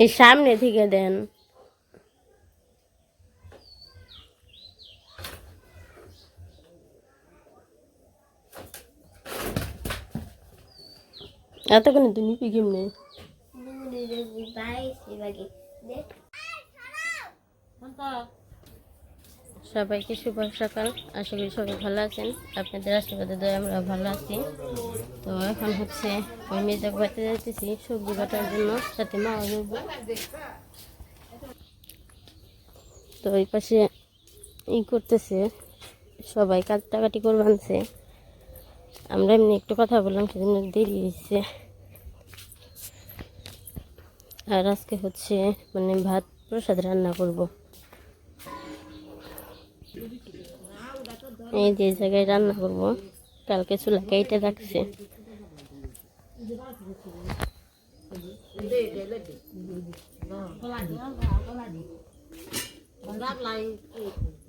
এই সামনে থেকে দেন। এতক্ষণে তুমি নিবি কেমনে? সবাইকে শুভ সকাল। আশা করি সবাই ভালো আছেন। আপনাদের আশীর্বাদে, দয় আমরা ভালো আছি। তো এখন হচ্ছে ওই মেজাক বাড়িতে যাইতেছি, সবজি কাটার জন্য, সাথে মা তো ওই পাশে ই করতেছে, সবাই কাটাকাটি করে বানছে। আমরা এমনি একটু কথা বললাম, সেজন্য দেরি হয়েছে। আর আজকে হচ্ছে মানে ভাত প্রসাদ রান্না করব। এই যে জায়গায় রান্না করব, কালকে চুলা কেটে রাখছে।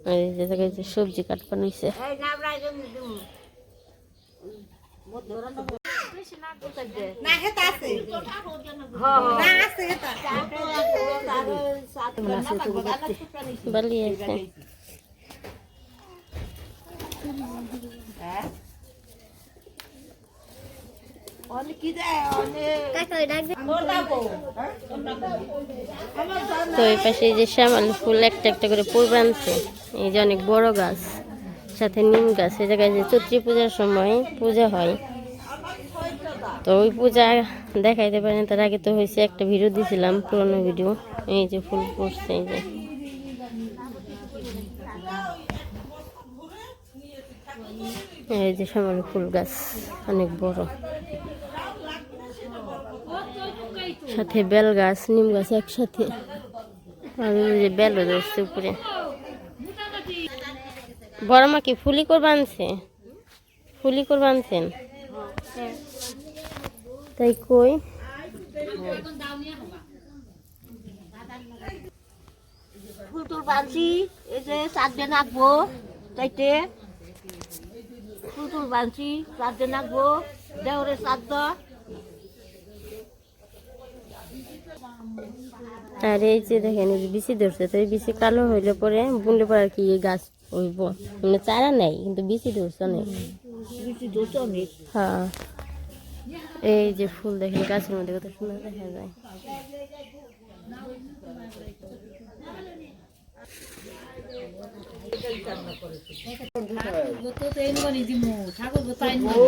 আর এই যে জায়গায় যে সবজি কাটপান হয়েছে না হেতা আছে না আছে হেতা বালি আছে। তো এই পাশে যে শ্যামাল ফুল একটা একটা করে ফুল বানছে। এই যে অনেক বড় গাছ, সাথে নিম গাছ। এই জায়গায় যে চৈত্রী পূজার সময় পূজা হয়। তো ওই পূজা দেখাইতে পারেন, তার আগে তো হয়েছে একটা ভিডিও দিয়েছিলাম পুরোনো ভিডিও। এই যে ফুল ফুটছে, এই যে। এই যে শ্যামাল ফুল গাছ, অনেক বড়। সাথে বেল গাছ, নিম গাছ একসাথে। ওই যে বেলও ধরছে উপরে। বড় মা ফুলি করবা আনছে? ফুলি করবা আনছেন? তাই কই? ফুল বানছি এই যে চার দিন আঁকবো, তাইতে। বানছি চার দিন আঁকবো দেওরে শ্রাদ্ধ আর এই যে দেখেন বিচি ধরছে তো এই বিচি কালো হইলে পরে বুনলে পরে আর কি এই গাছ হইব। মানে চারা নেই কিন্তু বিচি ধরছে অনেক। বেশি দোষ অনেক। হ্যাঁ। এই যে ফুল দেখেন গাছের মধ্যে কত সুন্দর দেখা যায়। ঠাকুর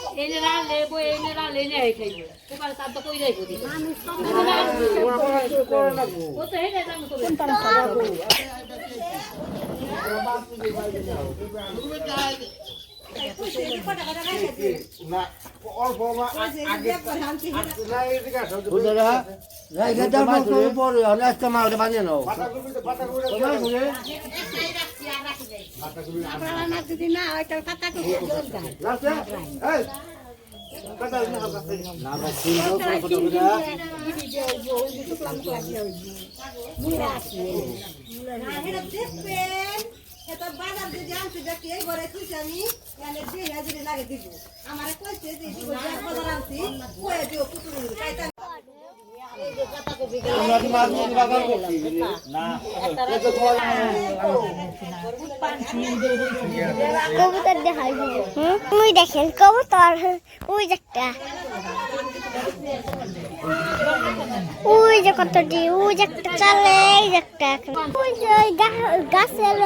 আপনারা না যদি না হয় আমি এনে দিয়ে হাজিরে লাগে দিব আমার কইছে যে বাজার আনছি কয়ে দিও পুতুল কবুতর দেখাই ওই দেখেন, কবুতর ওই একটা। ওই যে কতটি ওই যে একটা চলে, এই যে একটা ওই যে ওই গাছের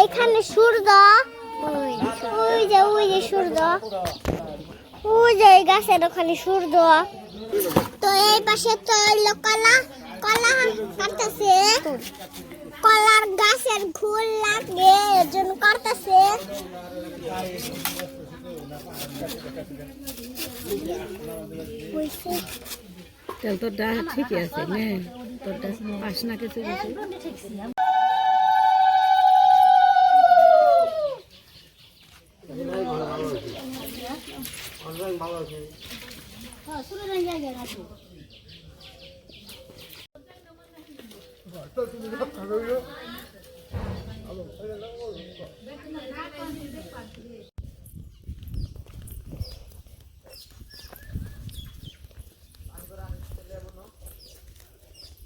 এইখানে সূর্য। ওই যে ওই যে সূর্য। ওই যে গাছের ওখানে সূর্য। তো এই পাশে তো হইল কলা। কলা কাটতেছে। কলার গাছের ঘুল লাগে এজন করতেছে তেল তো ডা ঠিকই আছে নে। তোর ডা পাস না কিছু ভালো আছে।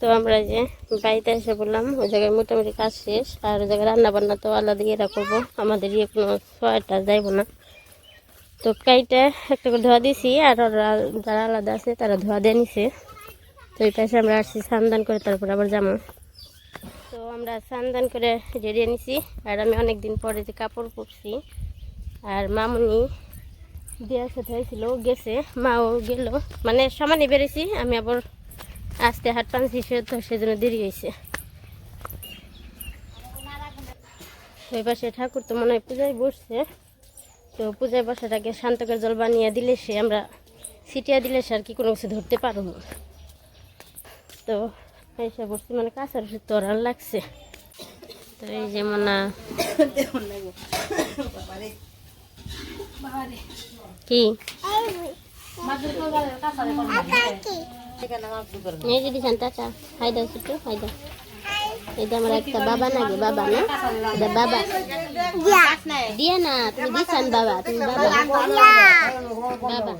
তো আমরা যে বাড়িতে এসে বললাম, ওই জায়গায় মোটামুটি কাজ শেষ, আর ওই জায়গায় রান্না বান্না তো আলাদা ইয়েরা করব। আমাদের ইয়ে কোনো সোয়াটা যাইব না। তো কাইটা একটা করে ধোয়া দিছি, আর যারা আলাদা আছে তারা ধোয়া দিয়ে নিছে। তো এই পাশে আমরা আসছি স্নান করে, তারপর আবার যাব। তো আমরা স্নান করে রেডি নিছি, আর আমি অনেক দিন পরে যে কাপড় পরছি, আর মামুনি বিয়ার সাথে হয়েছিল গেছে, মাও গেল। মানে সমানই বেড়েছি আমি আবার আসতে হাট পানছি সে তো সেজন্য দেরি হয়েছে। ওই পাশে ঠাকুর তো মনে হয় পূজায় বসছে। তো পূজায় বসাটাকে শান্তকের জল বানিয়ে দিলে সে আমরা ছিটিয়ে দিলে সে আর কি কোনো কিছু ধরতে পারব তো এসে বসছি মানে কাঁচার ওষুধ তো আর লাগছে। তো এই যেমন কি? এই যে দিশান টাটা হাই দাও ছোট্ট হাই দাও। এটা আমার একটা বাবা নাকি বাবা না এটা বাবা দিয়ে না তুমি দিশান বাবা তুমি বাবা বাবা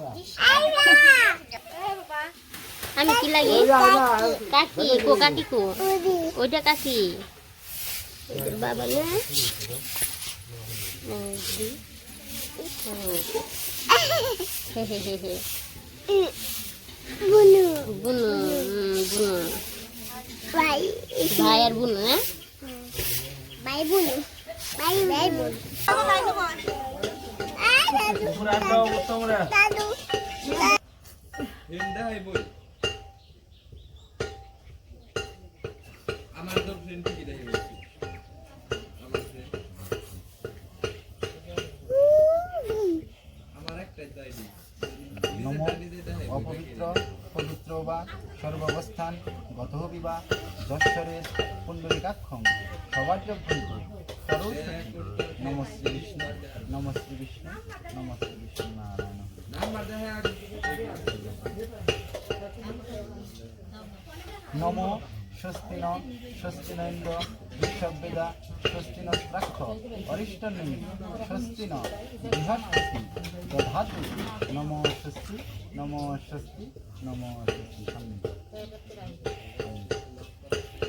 আমি কি লাগি কাকি কো কাকি কো ওইটা কাকি ওইটা বাবা না ও, দি। ও। হে হে হে হে বুনু বুনু উম, বুনু ভাই আর বোন হ্যাঁ? ভাই বোন ভাই ভাই বুনু। দাদু দাদু। দাদু নম শ্রী বিষ্ণু নম শ্রী বিষ্ণু নম শ্রী বিষ্ণু নারায়ণ নম স্বস্তি ন স্বস্তি নৈন্দ্র বিশ্ববেদা স্বস্তি ন প্রাক্ষ অরিষ্টনী স্বস্তি ন বৃহস্পতি দধাতু নম স্বস্তি নম সামনে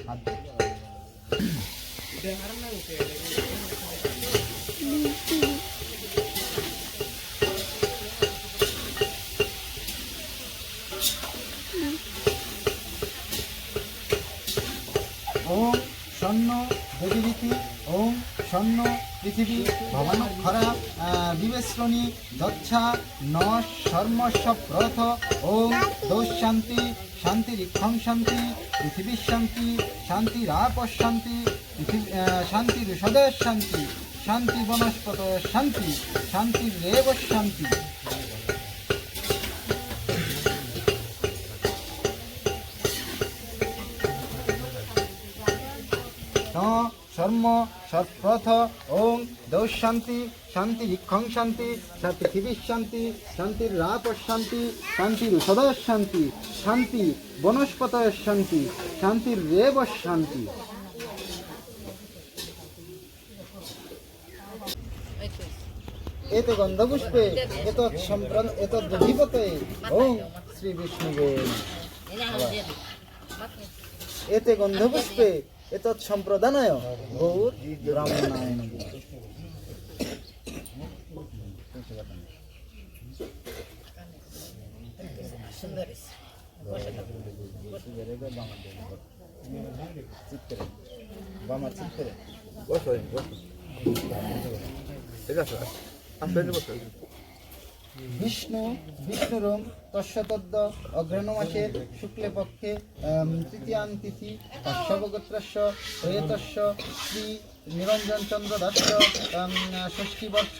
হাত। ওম স্বর্ণ দেবীরীতি ওম স্বর্ণ পৃথিবী ভবানক্ষরা বিবেশ্রণী, যচ্ছা ন শর্মস্ব প্রথ ওম, দোষ শান্তি শান্তি রিক্ষং শান্তি, পৃথিবীর শান্তি শান্তিরাপ শান্তি শান্তির সদয় শান্তি শান্তি বনস্পত শান্তি শান্তিরেব শান্তি। ন শর্ম সৎপ্রথ ওং দৌশ শান্তি শান্তি রিক্ষং শান্তি সা পৃথিবীর শান্তি, শান্তির রাপ শান্তি শান্তির সদয় শান্তি শান্তি বনস্পত শান্তি শান্তির রেব শান্তি। এতে গন্ধপুষ্পে এত সম্প্রদ এত দধিপতে ওং শ্রী বিষ্ণুবে। এতে গন্ধপুষ্পে, এতৎ সম্প্রদানায় গৌর ব্রাহ্মণায় চিত্রে চিত্রে বসো বসো। ঠিক আছে? বিষ্ণু বিষ্ণুরম তস্যতদ্দ অগ্রহণ মাসে শুক্লে পক্ষে তৃতীয়ান তিথি সর্বগোত্রস্য প্রয়েতস্য শ্রী নিরঞ্জন চন্দ্র দাস্য ষষ্ঠী বর্ষ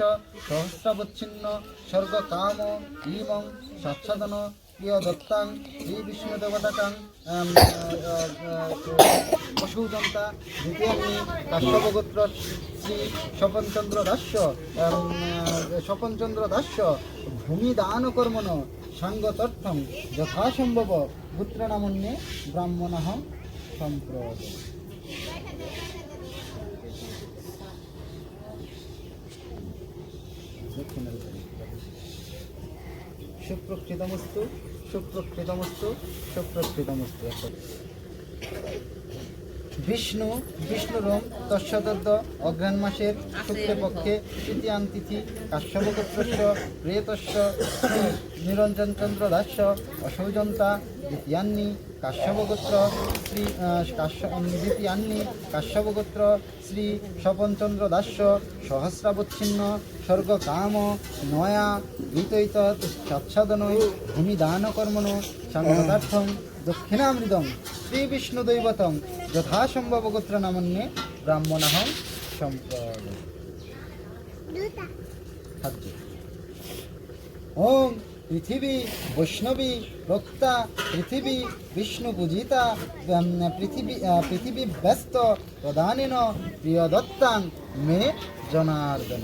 সহস্রাবচ্ছিন্ন স্বর্গ কাম ইমং সাচ্ছাদন প্রিয় দত্তাং, শ্রী বিষ্ণু দেবতাকাং পশুজন্তা দ্বিতীয়ান্নি কাশ্যপগোত্র, শ্রী স্বপনচন্দ্র দাস্য স্বপনচন্দ্র দাস্য ভূমি দান কর্মণ সাঙ্গতর্থম যথাসম্ভব, পুত্রনামন্যে ব্রাহ্মণাহং সম্প্রদ সুপ্রকৃতমস্তু সুপ্রকৃতমস্তু সুপ্রকৃতমস্তু বিষ্ণু, বিষ্ণুরম তস্যদদ্দ অগ্রাণ মাসের শুক্লপক্ষে তৃতীয়ান তিথি কাশ্যপগোত্রস্য প্রিয়তস্য, নিরঞ্জন চন্দ্র দাস্য অসৌজন্তা, দ্বিতীয়ান্নি কাশ্যপগোত্র শ্রী কাশ্য দ্বিতীয়ান্নি কাশ্যপগোত্র শ্রী স্বপনচন্দ্র দাস্য সহস্রাবচ্ছিন্ন, স্বর্গকাম, নয়া গীতৈত সচ্ছাদনৈ ভূমিদানকর্মণ সাংবাদার্থম দক্ষিণামৃদং শ্রী বিষ্ণুদৈবতং যথাসম্ভব গোত্র নামন্যে ব্রাহ্মণাহং সম্প্রদ খাদ্য। ওম পৃথিবী বৈষ্ণবী রক্তা পৃথিবী বিষ্ণু পূজিতা পৃথিবী পৃথিবী ব্যস্ত প্রদানেন প্রিয় দত্তাং মে জনার্দন।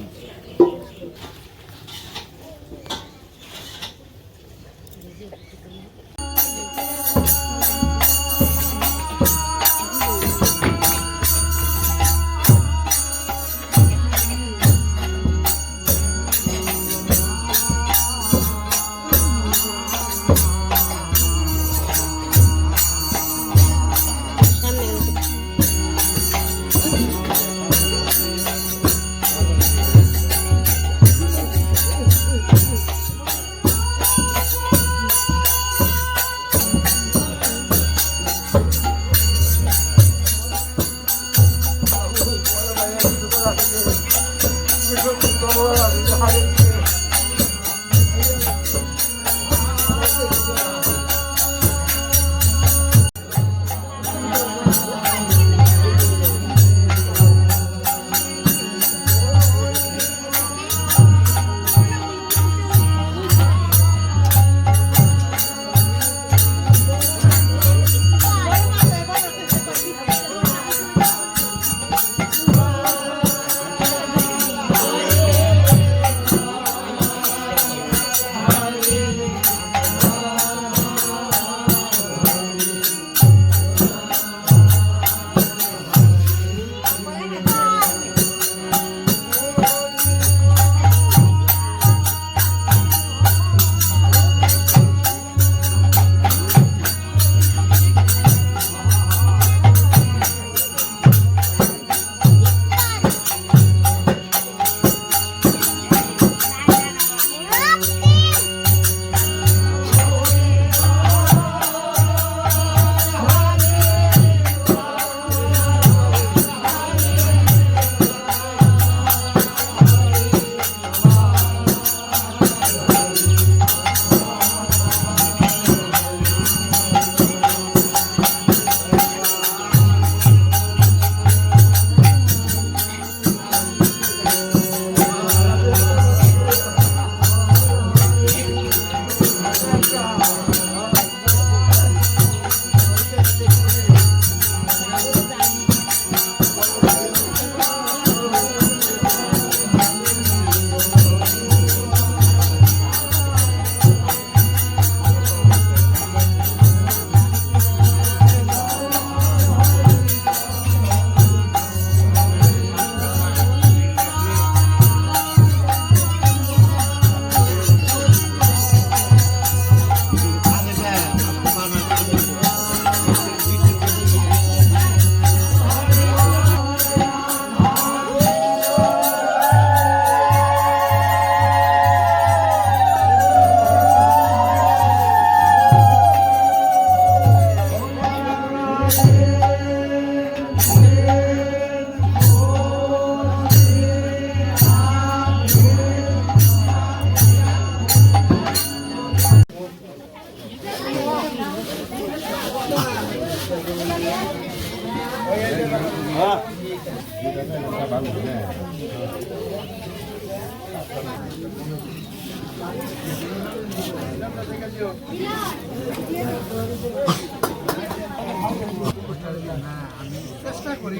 চেষ্টা করি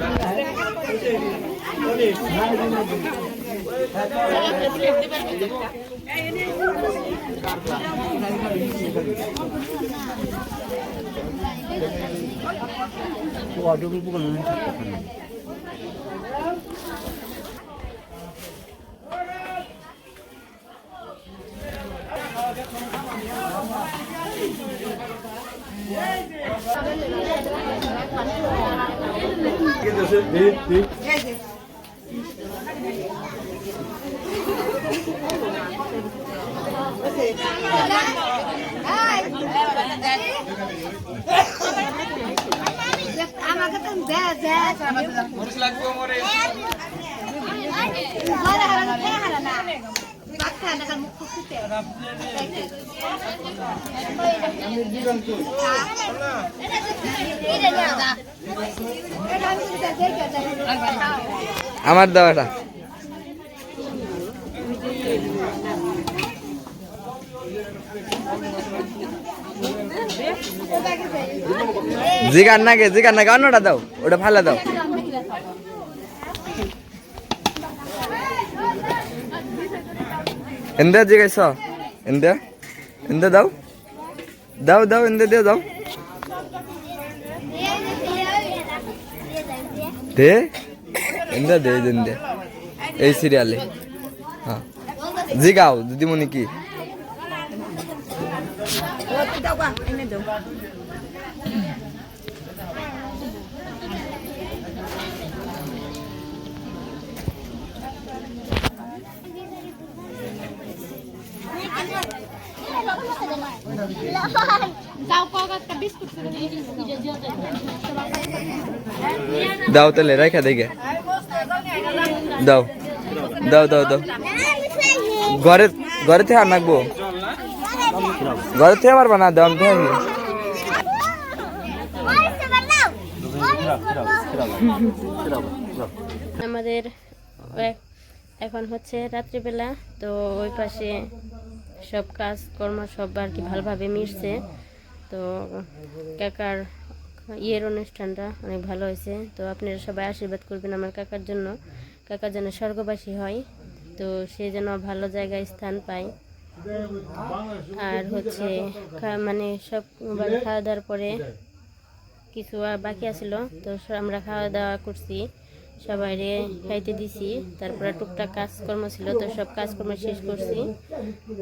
দে মরিচ লাগবে মরিচ ঘরে হারানো খেয়ে আমার দাওয়াটা। জিগার নাগে জিগার নাগে অন্যটা দাও ওটা ভালো দাও। এন্দে জিগাইছ এন্দে? এন্দে দাও। দাও দাও, এন্দে দিয়ে দাও। দে। এন্দে দে, এন্দে এই সিরিয়ালে হ্যাঁ জিগাও, দিদিমণি কি? দাও তাহলে রেখা দেখে। দাও। দাও দাও দাও। ঘরে ঘরে থেকে আর নাকবো? ঘরে থেকে পারবা না? দাম থেকে আমাদের এখন হচ্ছে রাত্রিবেলা, তো ওই পাশে সব কাজকর্ম সব আর কি ভালোভাবে মিশছে। তো কাকার ইয়ের অনুষ্ঠানটা অনেক ভালো হয়েছে। তো আপনারা সবাই আশীর্বাদ করবেন আমার কাকার জন্য। কাকা যেন স্বর্গবাসী হয়, তো সে যেন ভালো জায়গায় স্থান পায়। আর হচ্ছে মানে সব খাওয়া দাওয়ার পরে কিছু বাকি আছিল, তো আমরা খাওয়া দাওয়া করছি। সবাই রে খাইতে দিছি। তারপরে টুকটাক কাজকর্ম ছিল, তো সব কাজকর্ম শেষ করছি।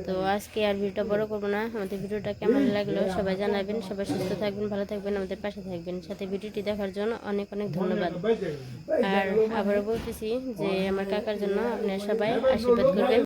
তো আজকে আর ভিডিওটা বড় করব না। আমাদের ভিডিওটা কেমন লাগল সবাই জানাবেন। সবাই সুস্থ থাকবেন, ভালো থাকবেন, আমাদের পাশে থাকবেন। সাথে ভিডিওটি দেখার জন্য অনেক অনেক ধন্যবাদ। আর আবারও বলতেছি যে আমার কাকার জন্য আপনারা সবাই আশীর্বাদ করবেন।